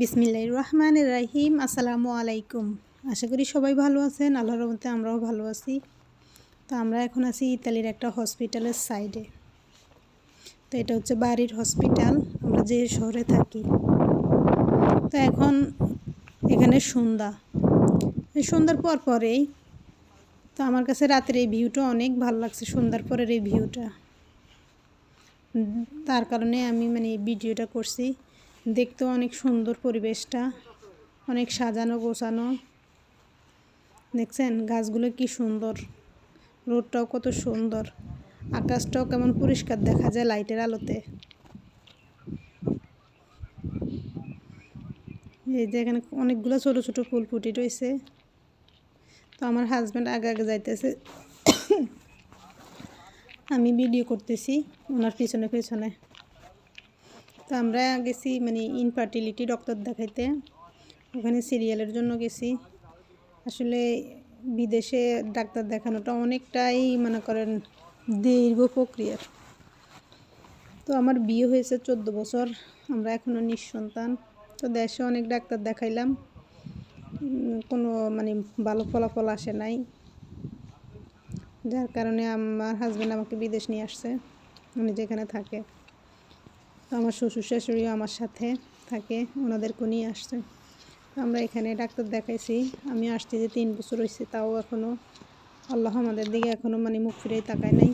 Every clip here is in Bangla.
বিসমিল্লাহির রহমান রাহিম। আসসালামু আলাইকুম। আশা করি সবাই ভালো আছেন। আল্লাহর রহমতে আমরাও ভালো আছি। তো আমরা এখন আছি ইতালির একটা হসপিটালের সাইডে। তো এটা হচ্ছে বাড়ির হসপিটাল। আমরা যে শহরে থাকি। তো এখন এখানে সন্ধ্যা। সন্ধ্যার পর পরেই তো আমার কাছে রাতের এই ভিউটা অনেক ভালো লাগছে, সন্ধ্যার পরের এই ভিউটা। তার কারণে আমি মানে ভিডিওটা করছি। দেখতেও অনেক সুন্দর পরিবেশটা, অনেক সাজানো গোছানো। দেখছেন গাছগুলো কি সুন্দর রোডটাও কত সুন্দর, আকাশটাও কেমন পরিষ্কার দেখা যায় লাইটের আলোতে। এই যে এখানে অনেকগুলো ছোট ছোট ফুল ফুটি রয়েছে। তো আমার হাজব্যান্ড আগে আগে যাইতেছে। আমি ভিডিও করতেছি, ওনার পিছনে পেছনে। তো আমরা গেছি মানে ইনফার্টিলিটি ডক্টর দেখাইতে। ওখানে সিরিয়ালের জন্য গেছি। আসলে বিদেশে ডাক্তার দেখানোটা অনেকটাই, মনে করেন, দীর্ঘ প্রক্রিয়ার। তো আমার বিয়ে হয়েছে চোদ্দ বছর, আমরা এখনও নিঃসন্তান। তো দেশে অনেক ডাক্তার দেখাইলাম। কোনো মানে ভালো ফলাফল আসে নাই। যার কারণে আমার হাজব্যান্ড আমাকে বিদেশ নিয়ে আসছে, উনি যেখানে থাকে। আমার শ্বশুর শাশুড়িও আমার সাথে থাকে ওনাদেরকে নিয়ে আসছে। আমরা এখানে ডাক্তার দেখাইছি, আমি আসছি যে তিন বছর হয়েছে তাও এখনও আল্লাহ আমাদের দিকে এখনও মানে মুখ ফিরেই তাকায় নাই।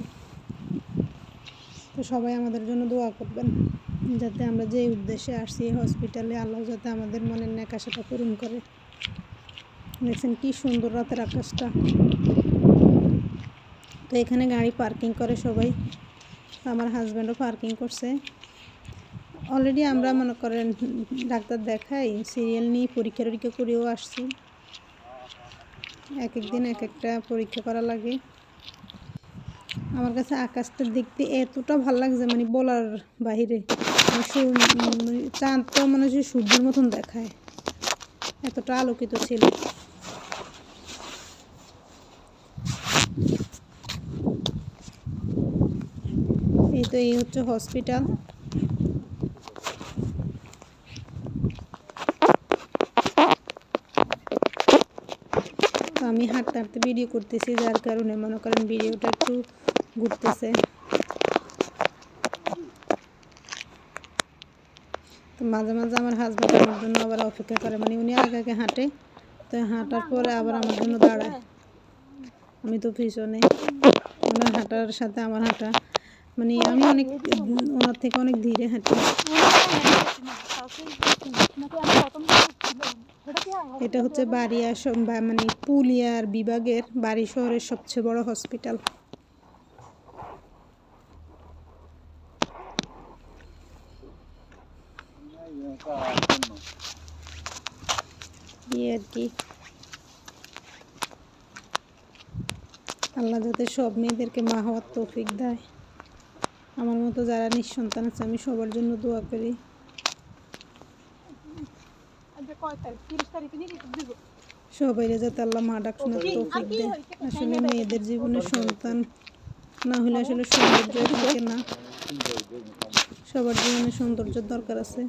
তো সবাই আমাদের জন্য দোয়া করবেন, যাতে আমরা যে উদ্দেশ্যে আসছি হসপিটালে, আল্লাহ যাতে আমাদের মনের ন্যাকাশাটা পূরণ করে। দেখছেন কি সুন্দর রাতের আকাশটা। তো এখানে গাড়ি পার্কিং করে সবাই, আমার হাজব্যান্ডও পার্কিং করছে। অলরেডি আমরা মনে করেন ডাক্তার দেখাই সিরিয়াল নিয়ে পরীক্ষা টরীক্ষা করেও আসছি। এক এক দিন এক একটা পরীক্ষা করা লাগে। আমার কাছে আকাশটা দেখতে এতটা ভালো লাগছে মানে বলার বাহিরে। মানে সূর- উম, চাঁদ তো মানে হচ্ছে সূর্যের মতন দেখায়। এতটা আলোকিত ছিল। এই তো এই হচ্ছে হসপিটাল তো আমি হাঁটতে হাঁটতে ভিডিও করতেছি, যার কারণে মনে করেন ভিডিওটা একটু ঘুরতেছে। তো মাঝে মাঝে আমার হাজব্যান্ড আমার জন্য আবার অপেক্ষা করে মানে উনি আগে আগে হাঁটে, তো হাঁটার পরে আবার আমার জন্য দাঁড়ায়। আমি তো পিছনে, ওনার হাঁটার সাথে আমার হাঁটা। মানে আমি অনেক, ওনার থেকে অনেক ধীরে হাঁটি। এটা হচ্ছে বাড়িয়া সম- বা- মানে পুলিয়ার বিভাগের বাড়ি শহরের সবচেয়ে বড় হসপিটাল। আর কি। আল্লাহ যাতে সব মেয়েদেরকে মা হওয়ার তৌফিক দেয়। আমার মতো যারা নিঃসন্তান আছে, আমি সবার জন্য দোয়া করি। সবাইরে যাতে আল্লাহ মা ডাক শোনার তৌফিক দেয়। আসলে মেয়েদের জীবনে সন্তান না হলে আসলে সৌন্দর্য থাকে না। সবার জীবনে সৌন্দর্যের দরকার আছে।